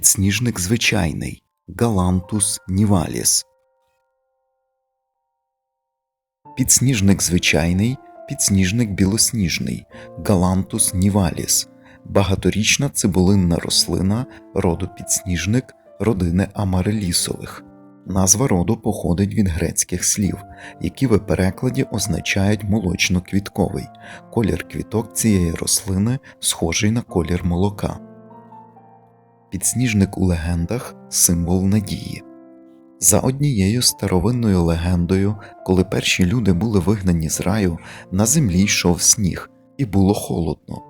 Підсніжник звичайний Галантус ніваліс. Підсніжник звичайний підсніжник білосніжний Галантус ніваліс, багаторічна цибулинна рослина роду підсніжник родини амарелісових. Назва роду походить від грецьких слів, які в перекладі означають молочно-квітковий. Колір квіток цієї рослини схожий на колір молока. Підсніжник у легендах символ надії. За однією старовинною легендою, коли перші люди були вигнані з раю, на землі йшов сніг, і було холодно.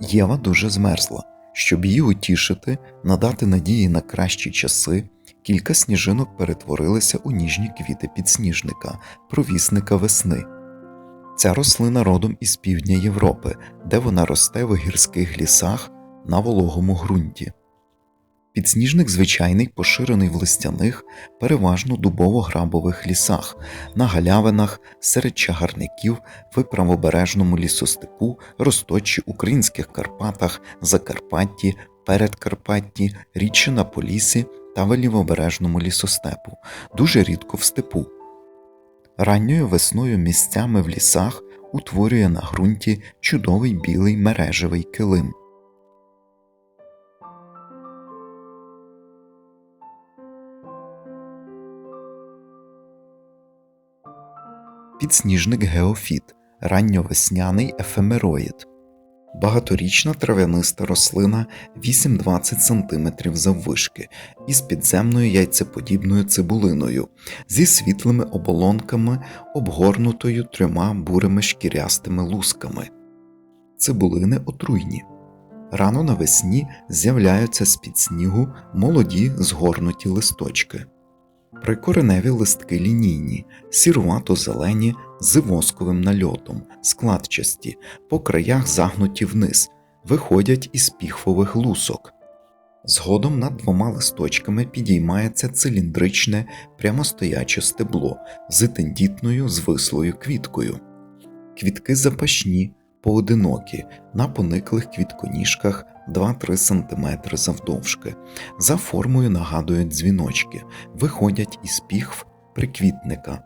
Єва дуже змерзла. Щоб її утішити, надати надії на кращі часи, кілька сніжинок перетворилися у ніжні квіти підсніжника, провісника весни. Ця рослина родом із півдня Європи, де вона росте в гірських лісах на вологому ґрунті. Підсніжник звичайний поширений в листяних, переважно дубово-грабових лісах, на галявинах, серед чагарників, в правобережному лісостепу, росточі українських Карпатах, Закарпатті, Передкарпатті, Річчі на Полісі та в лівобережному лісостепу, дуже рідко в степу. Ранньою весною місцями в лісах утворює на ґрунті чудовий білий мережевий килим. Підсніжник геофіт, ранньовесняний ефемероїд, багаторічна трав'яниста рослина 8-20 см заввишки із підземною яйцеподібною цибулиною, зі світлими оболонками, обгорнутою трьома бурими шкірястими лусками. Цибулини отруйні. Рано навесні з'являються з під снігу молоді згорнуті листочки. Прикореневі листки лінійні, сірувато зелені з восковим нальотом, складчасті, по краях загнуті вниз, виходять із піхвових лусок. Згодом над двома листочками підіймається циліндричне прямостояче стебло з тендітною звислою квіткою. Квітки запашні, поодинокі, на пониклих квітконіжках 2-3 см завдовжки, за формою нагадують дзвіночки, виходять із піхв приквітника.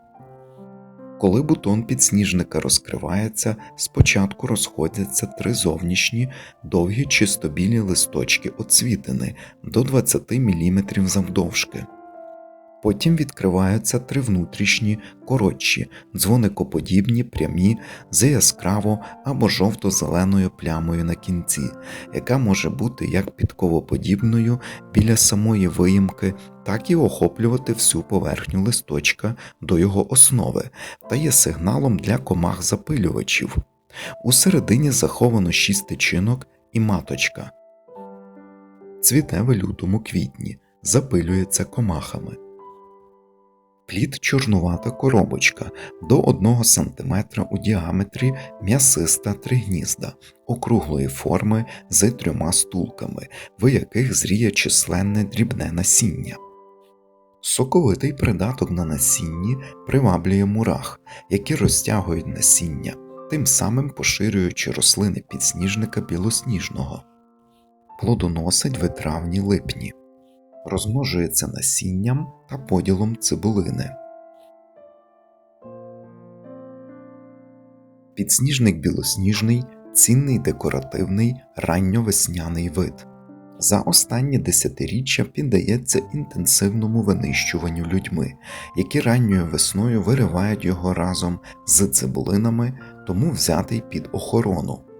Коли бутон підсніжника розкривається, спочатку розходяться три зовнішні довгі чистобілі листочки оцвітини до 20 мм завдовжки. Потім відкриваються три внутрішні, коротші, дзвоникоподібні, прямі, з яскраво або жовто-зеленою плямою на кінці, яка може бути як підковоподібною біля самої виїмки, так і охоплювати всю поверхню листочка до його основи та є сигналом для комах запилювачів. У середині заховано шість тичинок і маточка. Цвіте в лютому квітні, запилюється комахами плід чорнувата коробочка до 1 см у діаметрі м'ясиста тригнізда, округлої форми з трьома стулками, в яких зріє численне дрібне насіння. Соковитий придаток на насінні приваблює мурах, які розтягують насіння, тим самим поширюючи рослини підсніжника білосніжного. Плодоносить в травні липні розмножується насінням та поділом цибулини. Підсніжник білосніжний цінний декоративний ранньовесняний вид. За останні десятиріччя піддається інтенсивному винищуванню людьми, які ранньою весною виривають його разом з цибулинами, тому взятий під охорону.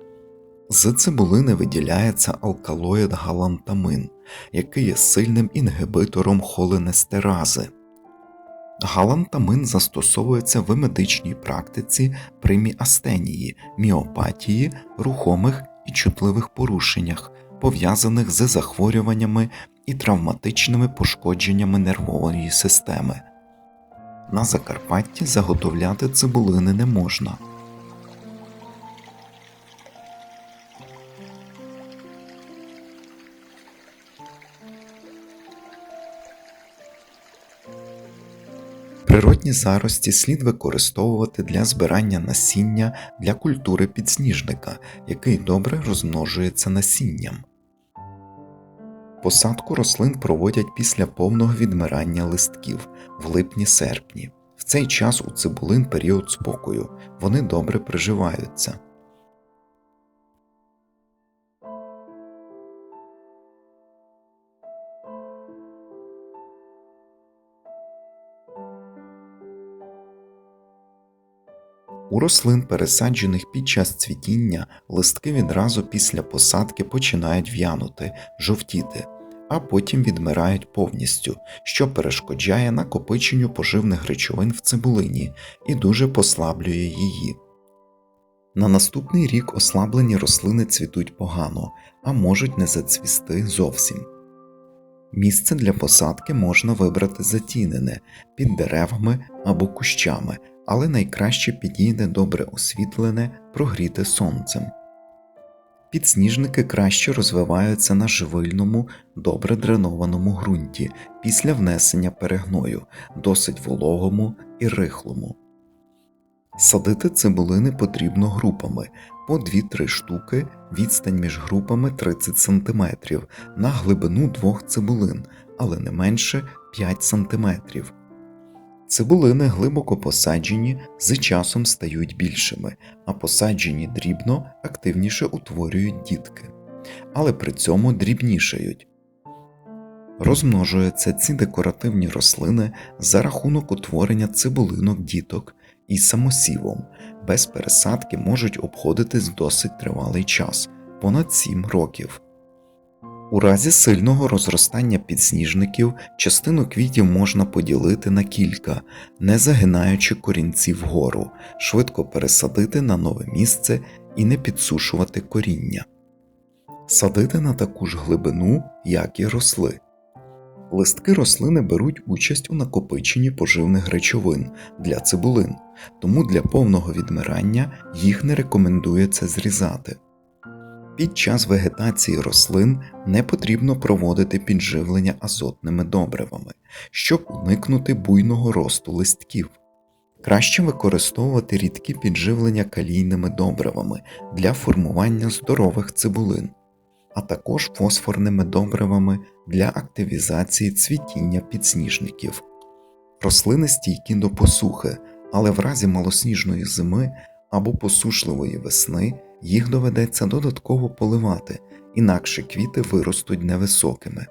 З цибулини виділяється алкалоїд галантамин, який є сильним інгибитором холинестерази. Галантамин застосовується в медичній практиці при міастенії, міопатії, рухомих і чутливих порушеннях, пов'язаних з захворюваннями і травматичними пошкодженнями нервової системи. На Закарпатті заготовляти цибулини не можна. Природні зарості слід використовувати для збирання насіння для культури підсніжника, який добре розмножується насінням. Посадку рослин проводять після повного відмирання листків в липні-серпні. В цей час у цибулин період спокою, вони добре приживаються. У рослин, пересаджених під час цвітіння, листки відразу після посадки починають в'янути, жовтіти, а потім відмирають повністю, що перешкоджає накопиченню поживних речовин в цибулині і дуже послаблює її. На наступний рік ослаблені рослини цвітуть погано, а можуть не зацвісти зовсім. Місце для посадки можна вибрати затінене під деревами або кущами, але найкраще підійде добре освітлене, прогріте сонцем. Підсніжники краще розвиваються на живильному, добре дренованому ґрунті після внесення перегною, досить вологому і рихлому. Садити цибулини потрібно групами по 2-3 штуки, відстань між групами 30 см на глибину двох цибулин, але не менше 5 см. Цибулини глибоко посаджені з часом стають більшими, а посаджені дрібно активніше утворюють дітки, але при цьому дрібнішають. Розмножуються ці декоративні рослини за рахунок утворення цибулинок діток і самосівом, без пересадки можуть обходитись досить тривалий час понад 7 років. У разі сильного розростання підсніжників частину квітів можна поділити на кілька, не загинаючи корінці вгору, швидко пересадити на нове місце і не підсушувати коріння, садити на таку ж глибину, як і росли. Листки рослини беруть участь у накопиченні поживних речовин для цибулин, тому для повного відмирання їх не рекомендується зрізати. Під час вегетації рослин не потрібно проводити підживлення азотними добривами, щоб уникнути буйного росту листків. Краще використовувати рідкі підживлення калійними добривами для формування здорових цибулин, а також фосфорними добривами для активізації цвітіння підсніжників. Рослини стійкі до посухи, але в разі малосніжної зими або посушливої весни їх доведеться додатково поливати, інакше квіти виростуть невисокими.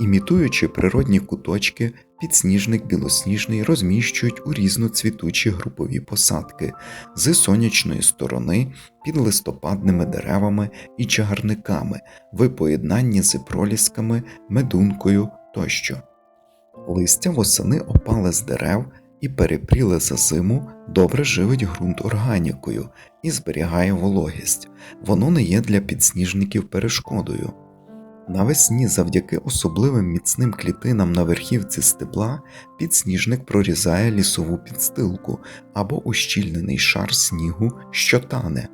Імітуючи природні куточки, підсніжник білосніжний розміщують у різноцвітучі групові посадки з сонячної сторони під листопадними деревами і чагарниками в поєднанні з пролісками, медункою тощо. Листя восени опале з дерев і перепріле за зиму добре живить ґрунт органікою і зберігає вологість, воно не є для підсніжників перешкодою. Навесні, завдяки особливим міцним клітинам на верхівці стебла, підсніжник прорізає лісову підстилку або ущільнений шар снігу, що тане.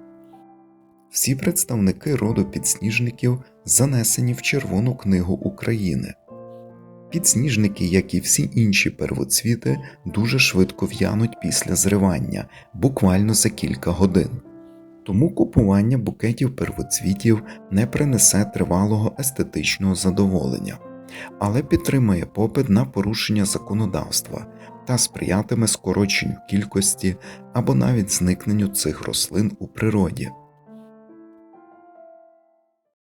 Всі представники роду підсніжників занесені в Червону книгу України. Підсніжники, як і всі інші первоцвіти, дуже швидко в'януть після зривання, буквально за кілька годин. Тому купування букетів первоцвітів не принесе тривалого естетичного задоволення, але підтримує попит на порушення законодавства та сприятиме скороченню кількості або навіть зникненню цих рослин у природі.